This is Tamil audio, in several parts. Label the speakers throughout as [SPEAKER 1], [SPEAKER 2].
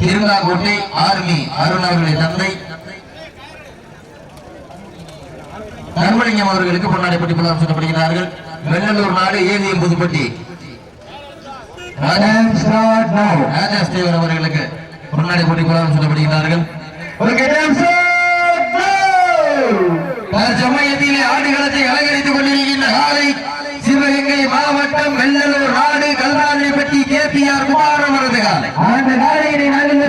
[SPEAKER 1] திருவிழாக்கோட்டை ஆர்மி அருண் அவர்களின் தந்தை. தர்மலிங்கம் அவர்களுக்கு பொன்னாடிப்பட்டி புலம் சொல்லப்படுகிறார்கள் வெள்ளலூர் நாடு ஏவிஎம் புதுப்பட்டி. ராஜாஸ் அவர்களுக்கு பொன்னாடி போட்டி புலம் சொல்லப்படுகிறார்கள் தற்சமயத்திலே அலங்கரித்துக் கொண்டிருக்கின்ற காலை
[SPEAKER 2] மாவட்டம் வெள்ளலூர் நாடு
[SPEAKER 1] Kalvaripatti K P R Kumar அவரது காலை.
[SPEAKER 2] அந்த காலையினை நாளில்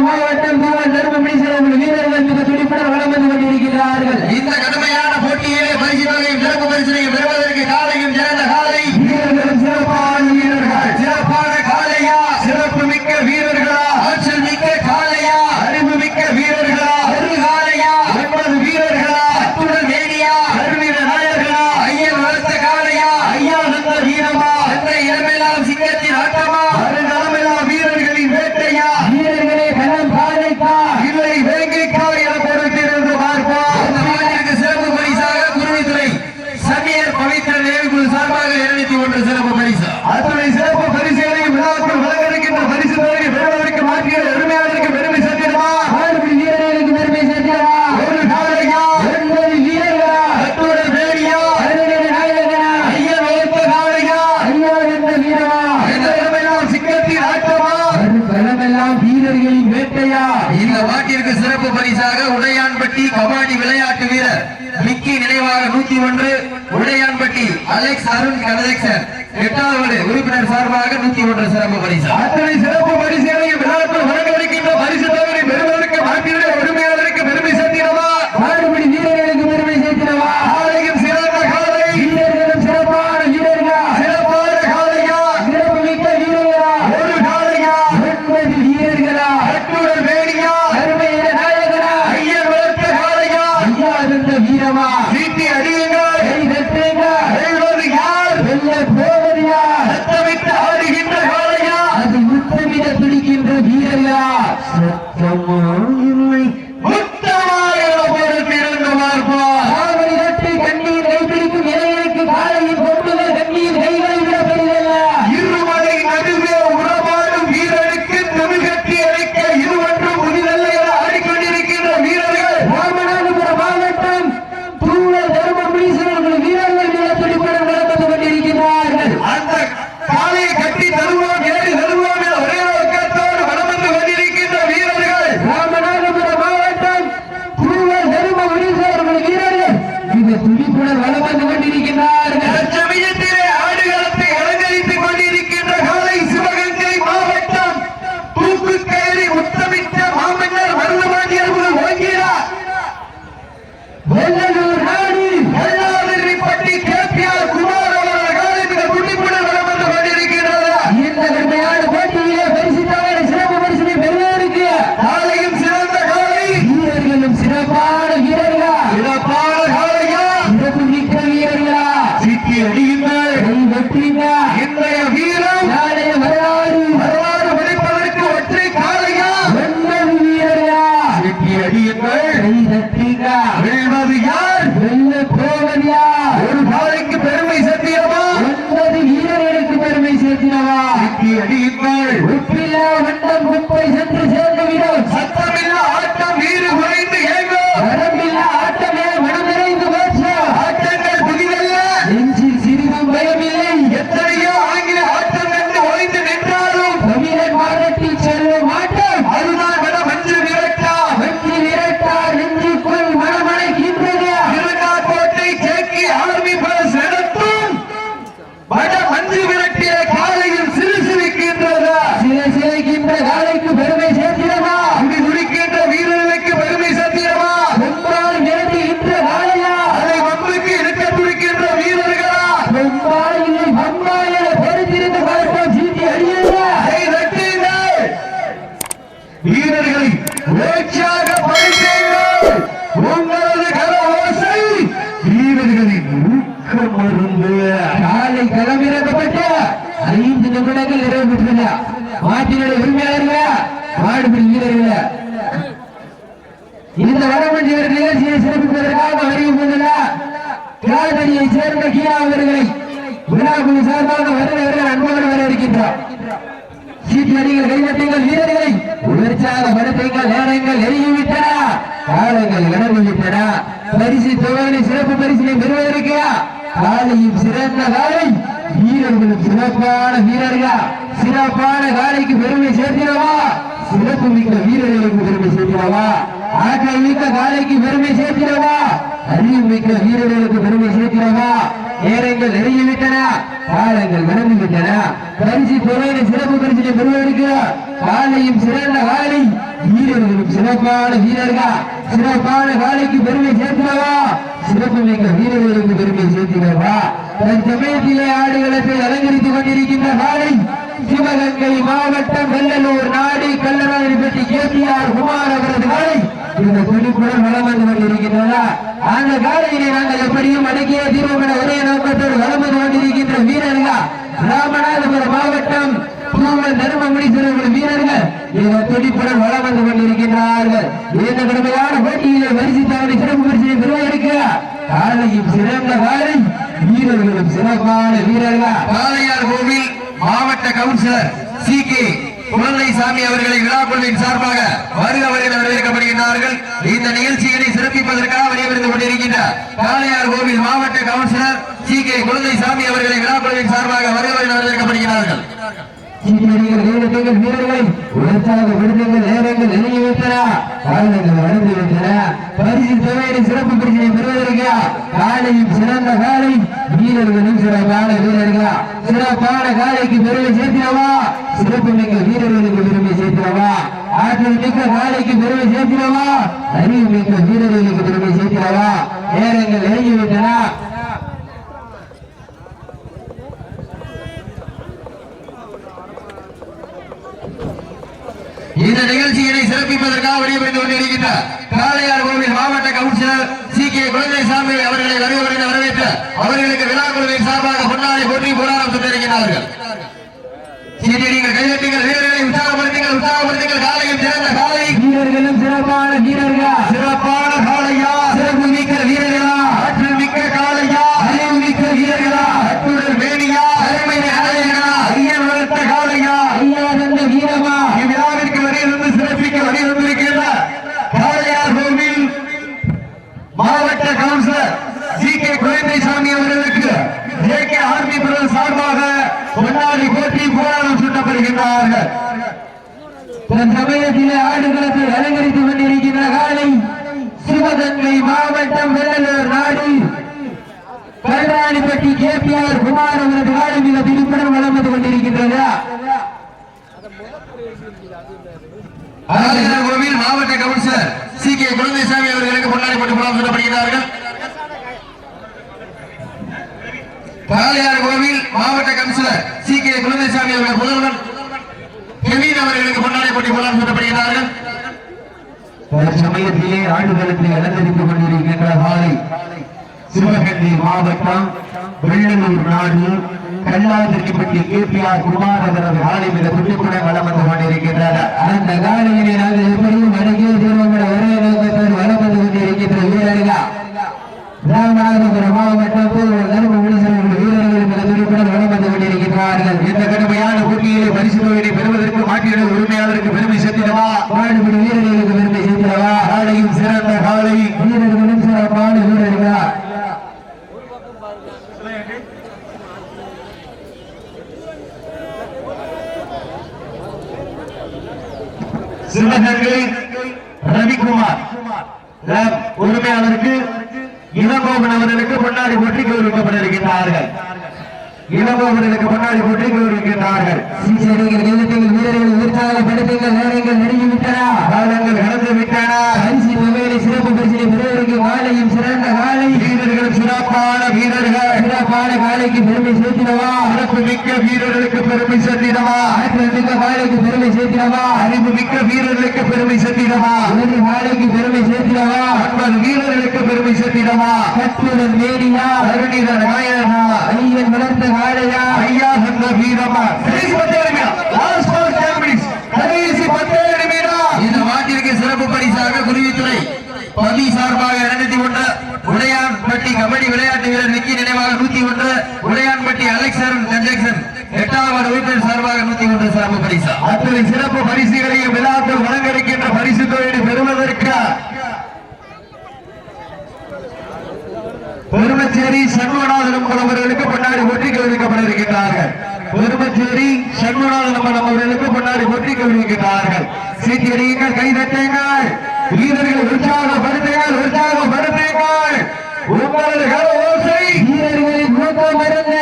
[SPEAKER 2] மாவட்டம் பூவன் தருமபுரி சில வீரர்கள் மிக துடிப்புடன் வளம் வந்து கொண்டிருக்கிறார்கள்
[SPEAKER 1] இந்த கடுமையான அலெக்சன் எட்டாவது உறுப்பினர் சார்பாக நூத்தி ஒன்று சிறப்பு பரிசு.
[SPEAKER 2] அத்தனை சேர்ந்த கீழா அவர்களை விழாக்குழு சார்பாக வருகிறவர்கள் அன்போடு வரவேற்கின்றோம். சீட்டியடிகள் கைதட்டுங்கள் வீரர்களை உற்சாகப்படுத்துங்கள் நேரங்கள் நெருங்கிவிட்டன காலங்கள் கடந்துவிட்டன பரிசு தொகையை சிறப்பு பரிசினை பெறுவதற்கு? காலையும் சிறந்த காலை வீரர்களும் சிறப்பான வீரர்களா? சிறப்பான காலைக்கு பெருமை சேர்த்திடவா? சிறப்பு மிக்க வீரர்களுக்கு பெருமை சேர்த்திடவா? ஆற்றல் மிக்க காலைக்கு பெருமை சேர்த்திடவா? அறிவு மிக்க வீரர்களுக்கு பெருமை சேர்த்திடவா நேரங்கள் நெருங்கிவிட்டன காலங்கள் கடந்து விட்டன பரிசு பொருளை சிறப்பு பரிசினை பெறுவதற்கு காலையும் சிறந்த காலை. வீரர்களும் சிறப்பான வீரர்கள்? சிறப்பான காலைக்கு பெருமை சேர்க்கிறவா? சிறப்பு மிக்க வீரர்களுக்கு பெருமை சேர்த்திடவா தன் சமயத்திலே ஆடுகளத்தை அலங்கரித்துக் கொண்டிருக்கின்ற காலை. சிவகங்கை மாவட்டம் வெள்ளலூர் நாடி நாடு கல்லராயப்பட்டி கேபிஆர் குமார் அவரது காலை இந்த துணிப்புடன் வளம் வந்து கொண்டிருக்கின்றன. அந்த காலையிலே நாங்கள் எப்படியும் அடக்கிய தீர்வு என ஒரே நோக்கத்தோடு வளம் வந்து கொண்டிருக்கின்ற வீரர்கள். ராமநாதபுரம் மாவட்டம் பூவல் தர்மமுனீஸ்வரர்கள் வீரர்கள். இந்த துடிப்புடன் வளம் வந்து கொண்டிருக்கின்றார்கள். இந்த கடுமையான போட்டியிலே வரிசை தவறை சிறப்பு பரிசனை பெறுவதற்கு காலையும் சிறந்த காலை வீரர்களும் சிறப்பான வீரர்கள்.
[SPEAKER 1] பாளையார் கோவில் மாவட்ட கவுன்சிலர் சி கே குழந்தைசாமி அவர்களை விழாக்குழுவின் சார்பாக வருக வருகிற வரவேற்கப்படுகின்றார்கள். இந்த நிகழ்ச்சிகளை சிறப்பிப்பதற்காக வெளியிருந்து கொண்டிருக்கின்ற காளையார் கோவில் மாவட்ட கவுன்சிலர் சி கே குழந்தைசாமி அவர்களை விழாக்குழுவின் சார்பாக வருக வருகிற வரவேற்கப்படுகிறார்கள்.
[SPEAKER 2] சீக்கிரங்கள் வீரர்கள் வீரர்களை உற்சாக விடுதங்கள் நேரங்கள் நெருங்கி வைத்தன. காலங்கள் வளர்ந்து விட்டன பரிசு தொகையை சிறப்பு பரிசினை பெறுவதற்கு? காலையும் சிறந்த காலை வீரர்களும் சிறப்பான வீரர்கள்? சிறப்பான காலைக்கு பெருமை சேர்த்திடவா? சிறப்பு மிக்க வீரர்களுக்கு பெருமை சேர்த்திடவா? ஆற்றல் மிக்க காலைக்கு பெருமை சேர்த்திடவா? அறிவு மிக்க வீரர்களுக்கு பெருமை சேர்த்திடவா? நேரங்கள் நெருங்கி விட்டன
[SPEAKER 1] இந்த நிகழ்ச்சியினை சிறப்பிப்பதற்காக வெளியிருந்து கொண்டிருக்கின்ற காளையார் கோவில் மாவட்ட கவுன்சிலர் சி கே குழந்தைசாமி அவர்களை வருக வரவேற்று அவர்களுக்கு விழா குழுவின் சார்பாக பொன்னாடி போட்டி போராட்டம் சென்றிருக்கிறார்கள் சீட்டியடிங்கள் கைதட்டுங்கள் வீரர்களை உற்சாகப்படுத்துங்கள் உற்சாகப்படுத்துங்கள். காலையில் சிறந்த காலை
[SPEAKER 2] வீரர்களும் சிறப்பான வீரர்கள்
[SPEAKER 1] சிறப்பான காளையா
[SPEAKER 2] சிறப்பு மிக்க வீரர்களா
[SPEAKER 1] ஆற்றல் மிக்க காளையா
[SPEAKER 2] அறிவு மிக்க வீரர்களா
[SPEAKER 1] அத்துடன் வேணியா அருமை நாயகனா ஐயன் வளர்த்த காளையா
[SPEAKER 2] ஐயா தந்த வீரமா
[SPEAKER 1] இவ்விழாவிற்கு வரையிலிருந்து சிறப்பிக்க வரையிருந்திருக்கின்ற காளையார் கோவில் மாவட்ட கவுன்சிலர் ஜி கே குழந்தைசாமி அவர்களுக்கு ஜே கே ஆர்மி பிரதர் சார்பாக பொன்னாடி போட்டி போராட்டம் சுட்டப்படுகின்றார்கள்
[SPEAKER 2] தன் சமயத்திலே ஆடுகளத்தை அலங்கரித்துக் கொண்டிருக்கின்ற காலை சிவகங்கை மாவட்டம் வெள்ளலூர் நாடு கல்ராணிப்பட்டி கேபிஆர் குமார் அவரது காலை மிக திருப்படம் வளம் வந்து கொண்டிருக்கின்றது
[SPEAKER 1] காளையார் கோவில் மாவட்ட கவுன்சிலர் சி கே குழந்தைசாமி அவர்களுக்கு பொன்னாடி போட்டு போராட்டம் சுட்டப்படுகிறார்கள். கோவில் மாவட்ட கவுன்சிலர் சி கே குழந்தைசாமி அவர்கள் புதல்வன் கெவின் அவர்களுக்கு பொன்னாடி போட்டி
[SPEAKER 2] சமயத்திலே அலங்கரித்துக் கொண்டிருக்கின்ற காலை சிவகங்கை மாவட்டம் வெள்ளலூர் நாடு கல்லாதிரிப்பட்டி பி ஆர் குமாரதனது காலை மிக துடிப்புடன் வளம் வந்து கொண்டிருக்கின்றார். அந்த காலையிலே நாங்கள் எப்படியும் அடங்கிய தீர்வங்களை ஒரே நோக்கத்தோடு வளம் வந்து கொண்டிருக்கின்ற வீரர்கள் ராமநாதபுரம் நேரங்கள் நேரங்கள் நெருங்கிவிட்டனா.
[SPEAKER 1] காலங்கள் கடந்து விட்டனா
[SPEAKER 2] அரிசி மொபைலை சிறப்பு பரிசீலனை பெறுவதற்கு காலையும் சிறந்த காலை.
[SPEAKER 1] வீரர்களும் சிறப்பான வீரர்கள்.
[SPEAKER 2] சிறப்பான காலைக்கு பெருமை சேர்த்திடவா?
[SPEAKER 1] சிறப்பு மிக்க வீரர்களுக்கு பெருமை சேர்த்திடவா?
[SPEAKER 2] ஆற்றல் மிக்க காலைக்கு பெருமை சேர்த்திடவா?
[SPEAKER 1] அறிவு மிக்க வீரர்களுக்கு பெருமை
[SPEAKER 2] சேர்த்திடவா? ஒரு
[SPEAKER 1] காலைக்கு பெருமை
[SPEAKER 2] சேர்த்திடவா? வளர்ந்த காலையா
[SPEAKER 1] ஐயா சொன்ன வீரமா? சார்பாக குருவித்துறை பதி சார்பாக இருநூத்தி ஒன்று உடையான்பட்டி கபடி விளையாட்டு வீரர் விக்கி நினைவாக நூத்தி ஒன்று உடையான்பட்டி அலெக்சன் கன்ஜெக்ஷன் எட்டாவது உறுப்பினர் சார்பாக நூத்தி ஒன்று சார்பு பரிசு. அத்தனை சிறப்பு பரிசுகளையும் விழாக்கள் வழங்கடிக்கின்ற பரிசு தொகையை பெறுவதற்கு பெருமச்சேரி சண்முகநாதனம் அவர்களுக்கு பொன்னாடி ஒற்றி கௌரவிக்கப்பட இருக்கின்றார்கள் பெருமச்சேரி சண்முகநாதனம் அவர்களுக்கு பொன்னாடி ஒற்றி கௌரவிக்கின்றார்கள் சீட்டியடியுங்கள் கைதட்டுங்கள் வீரர்கள் உற்சாகப்படுத்துங்கள் உற்சாகப்படுத்துங்கள் உங்களது கர ஓசை
[SPEAKER 2] வீரர்களின் ஊக்கம் மருந்த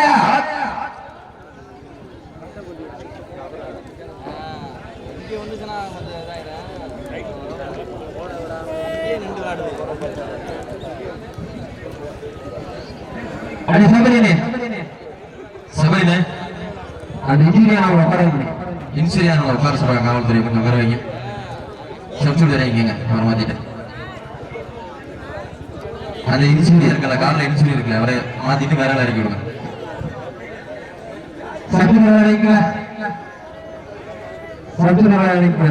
[SPEAKER 2] அது சபரினே.
[SPEAKER 1] சபரினே.
[SPEAKER 2] அந்த இன்ஜினியர் உட்கார
[SPEAKER 1] இன்சூரியான உட்கார சொல்றாங்க காவல்துறை கொஞ்சம் வைங்க சப்சூட் இறங்கிங்க அவர் மாத்திட்டு அந்த இன்சூரி இருக்கல கார்ல இன்சூரி இருக்குல்ல அவரை மாத்திட்டு வேற ஆள் இறக்கி விடுங்க
[SPEAKER 2] சத்துணவு அழைக்க சத்துணவு அழைக்க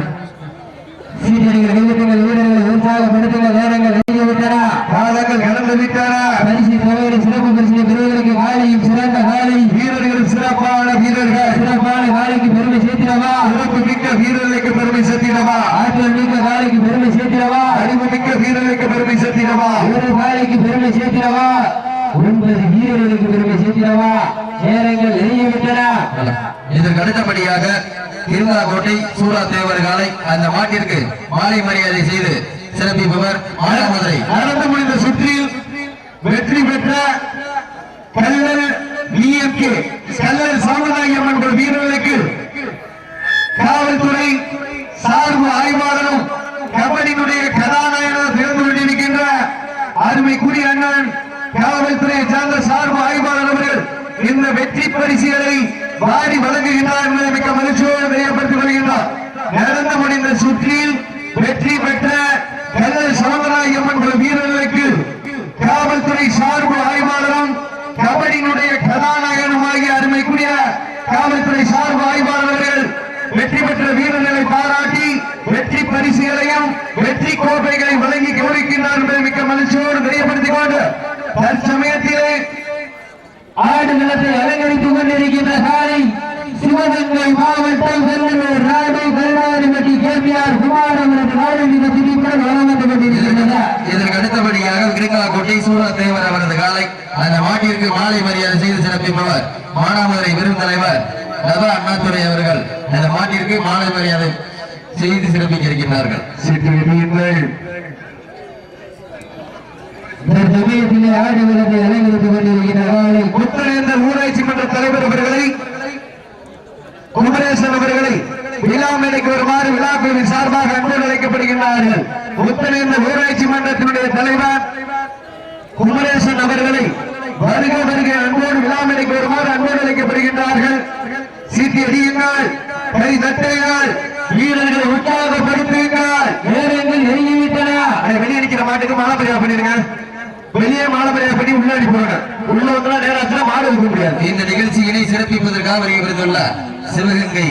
[SPEAKER 2] சீனியர்கள் கைவிட்டுங்கள் வீரர்கள் உற்சாகப்படுத்துங்கள் நேரங்கள் நெருங்கி விட்டன
[SPEAKER 1] பாதங்கள் கடந்து விட்டன
[SPEAKER 2] பரிசு தவறு சிறப்பு பரிசு பெறுவதற்கு காலையும் சிறந்த காலை
[SPEAKER 1] வீரர்கள் சிறப்பான வீரர்கள்
[SPEAKER 2] சிறப்பான காலைக்கு பெருமை சேர்த்திடவா
[SPEAKER 1] சிறப்பு மிக்க வீரர்களுக்கு பெருமை சேர்த்திடவா
[SPEAKER 2] ஆற்றல் மிக்க காலைக்கு பெருமை சேர்த்திடவா
[SPEAKER 1] அறிவு மிக்க வீரர்களுக்கு பெருமை சேர்த்திடவா
[SPEAKER 2] ஒரு காலைக்கு பெருமை சேர்த்திடவா ஒன்பது வீரர்களுக்கு பெருமை சேர்த்திடவா நேரங்கள் நெருங்கி விட்டன
[SPEAKER 1] இதற்கு அடுத்தபடியாக திருநாகோட்டை சூரா தேவர் காலை அந்த மாட்டிற்கு மாலை மரியாதை செய்து சிறப்பிப்பவர் மானாமதுரை நடந்து முடிந்த சுற்றில் வெற்றி பெற்ற கல்லர் விஎம்கே கல்லர் சாமநாயகம் என்ற வீரர்களுக்கு காவல்துறை சார்பு ஆய்வாளரும் கபடியினுடைய கதாநாயகனாக திறந்து கொண்டிருக்கின்ற அருமைக்குரிய அண்ணன் காவல்துறையை சார்ந்த சார்பு ஆய்வாளர் அவர்கள் இந்த வெற்றி பரிசுகளை வாரி வழங்குகின்றார் என்பதை மிக்க மகிழ்ச்சியோடு தெரியப்படுத்திக் கொள்கின்றார். நடந்து முடிந்த சுற்றில் வெற்றி பெற்ற கல்லல் சவுந்தரராய் என்ற வீரர்களுக்கு காவல்துறை சார்பு ஆய்வாளரும் கபடியினுடைய கதாநாயகனுமாகிய அருமைக்குரிய காவல்துறை சார்பு ஆய்வாளர்கள் வெற்றி பெற்ற வீரர்களை பாராட்டி வெற்றி பரிசுகளையும் வெற்றி கோப்பைகளை வழங்கி கௌரிக்கின்றார் என்பதை மிக்க மகிழ்ச்சியோடு தெரியப்படுத்திக் கொண்டு தற்சமயத்திலே
[SPEAKER 2] ஆடு நிலத்தை அலங்கரித்துக் கொண்டிருக்கின்ற காலை சிவகங்கை மாவட்டம் வெள்ளலூர் நாடு கருணாதிபதி கேபிஆர் குமார் அவரது நாடு வந்து கொண்டிருக்கின்றன
[SPEAKER 1] இதற்கு அடுத்தபடியாக கிருங்காக்கோட்டை சூரா தேவர் அவரது காலை அந்த மாட்டிற்கு மாலை மரியாதை செய்து சிறப்பிப்பவர் மானாமதுரை விருந்தலைவர் நப அண்ணாதுரை அவர்கள் அந்த மாட்டிற்கு மாலை மரியாதை செய்து சிறப்பிக்க இருக்கின்றார்கள்
[SPEAKER 2] ஆடு நிலத்தை அலங்கரித்துக் கொண்டிருக்கின்ற
[SPEAKER 1] ஊராட்சி மன்ற தலைவர் அவர்களை குமரேசன் அவர்களை விழா மேடைக்கு வருமாறு விழாக்குழுவின் சார்பாக அன்பு அழைக்கப்படுகின்றார்கள். புத்தனேந்தர் ஊராட்சி மன்றத்தினுடைய தலைவர் குமரேசன் அவர்களை வருக வருக அன்போடு விழா மேடைக்கு வருமாறு அன்போடு அழைக்கப்படுகின்றார்கள். சீட்டி அடியுங்கள் கை தட்டுங்கள் வீரர்களை உற்சாகப்படுத்துங்கள்.
[SPEAKER 2] நேரங்கள் நெருங்கிவிட்டன.
[SPEAKER 1] அட, வெளியே நிற்கிற மாட்டுக்கு மாலை மரியாதை பண்ணிருங்க வெளியே மாலை மரியாதை பண்ணி உள்ளாடி போறாங்க உள்ள வந்து நேரம் மாடு இருக்க முடியாது. இந்த நிகழ்ச்சியினை சிறப்பிப்பதற்காக வருகை புரிந்துள்ள சிவகங்கை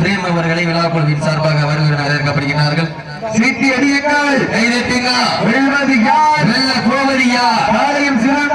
[SPEAKER 1] பிரேம் அவர்களை விழாக்குழுவின் சார்பாக வருகிற வரவேற்கப்படுகிறார்கள் சீட்டி அடியுங்கள் கைதட்டுங்க. வெல்வது யார் வெல்ல போவது யார் காலையும் சிறந்த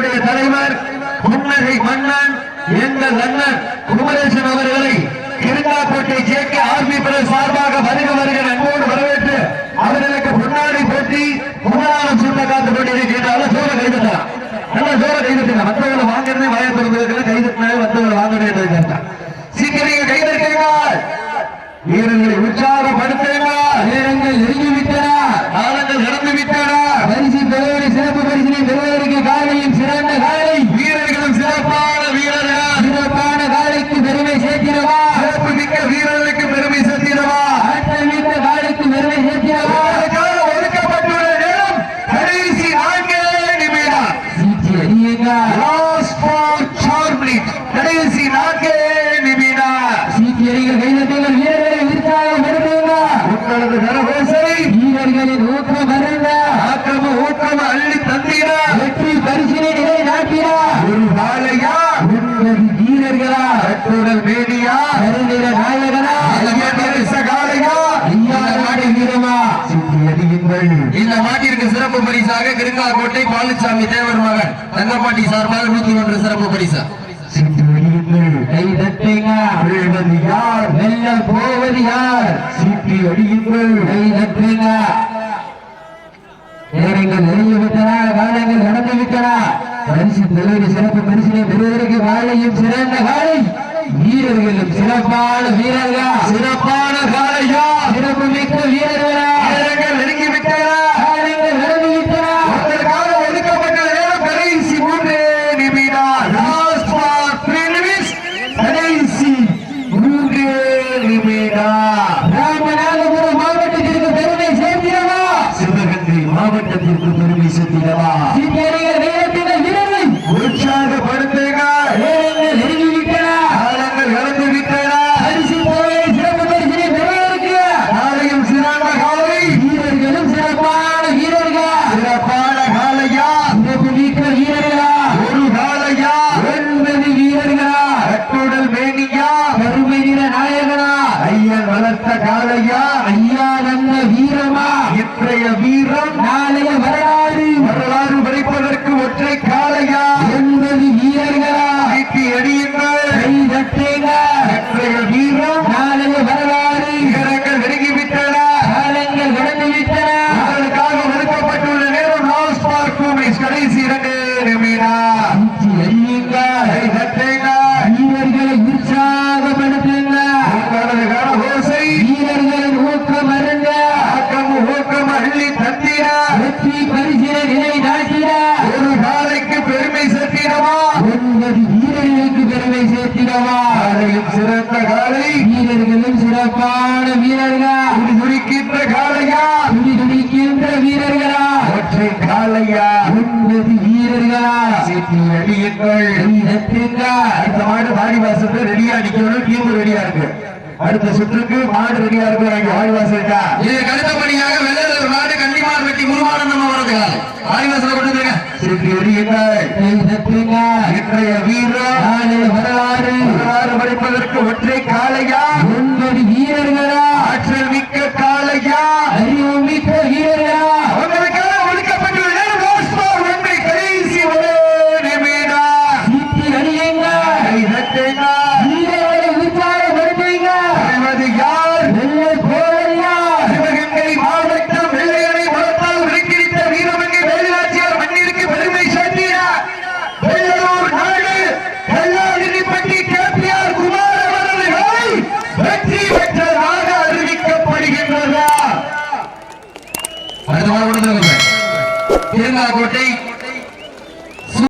[SPEAKER 1] நம்முடைய தலைவர் புன்னகை மன்னன் எங்கள் அண்ணன் குமரேசன் அவர்களை திருமாக்கோட்டை ஜே ஆர்மி பிற சார்பாக வருக வருக அன்போடு வரவேற்று அவர்களுக்கு முன்னாடி போட்டி முதலாம் சுட்ட காத்து கொண்டிருக்கிறார்கள் சோழ கைதட்டலாம் நல்லா சோழ கைதட்டுங்க மற்றவர்களை வாங்கிறதே வயது திறந்ததுக்கு கைதட்டினாலே வாங்க வாங்கணும் என்று சீக்கிரம் கைதட்டுங்கள் வீரர்கள் சார்பாக கிருங்காக்கோட்டை பாலுசாமி தேவர் மகன் தங்கப்பாட்டி சார்பாக நூத்தி ஒன்று சிறப்பு பரிசா.
[SPEAKER 2] சிறப்பு பரிசினை பெறுவதற்கு வாழையும் சிறந்த காலை வீரர்களும் சிறப்பான வீரர்கள்.
[SPEAKER 1] சிறப்பான காலையா
[SPEAKER 2] சிறப்பு மிக்க
[SPEAKER 1] காலை
[SPEAKER 2] வீரர்களும் சிறப்பான வீரர்களா?
[SPEAKER 1] துடிக்கின்ற காலையா
[SPEAKER 2] துடி துடிக்கின்ற வீரர்களா?
[SPEAKER 1] ஒற்றை காலையா
[SPEAKER 2] ஒன்பது வீரர்களா?
[SPEAKER 1] சீட்டி அடுத்த மாடு பாடி ரெடியா நிக்கணும் டீம் ரெடியா இருக்கு. அடுத்த சுற்றுக்கு மாடு ரெடியா இருக்கு நாங்க பாடி வாசல்டா இதுக்கு அடுத்தபடியாக வெள்ளல ஒரு மாடு கண்டிமார் வெட்டி முருமானந்தம் அவரது காலை. பாடி வாசல கொண்டு வந்துருங்க. சீட்டி
[SPEAKER 2] வெளியுங்கள்
[SPEAKER 1] இன்றைய மறைப்பதற்கு ஒற்றை காலையா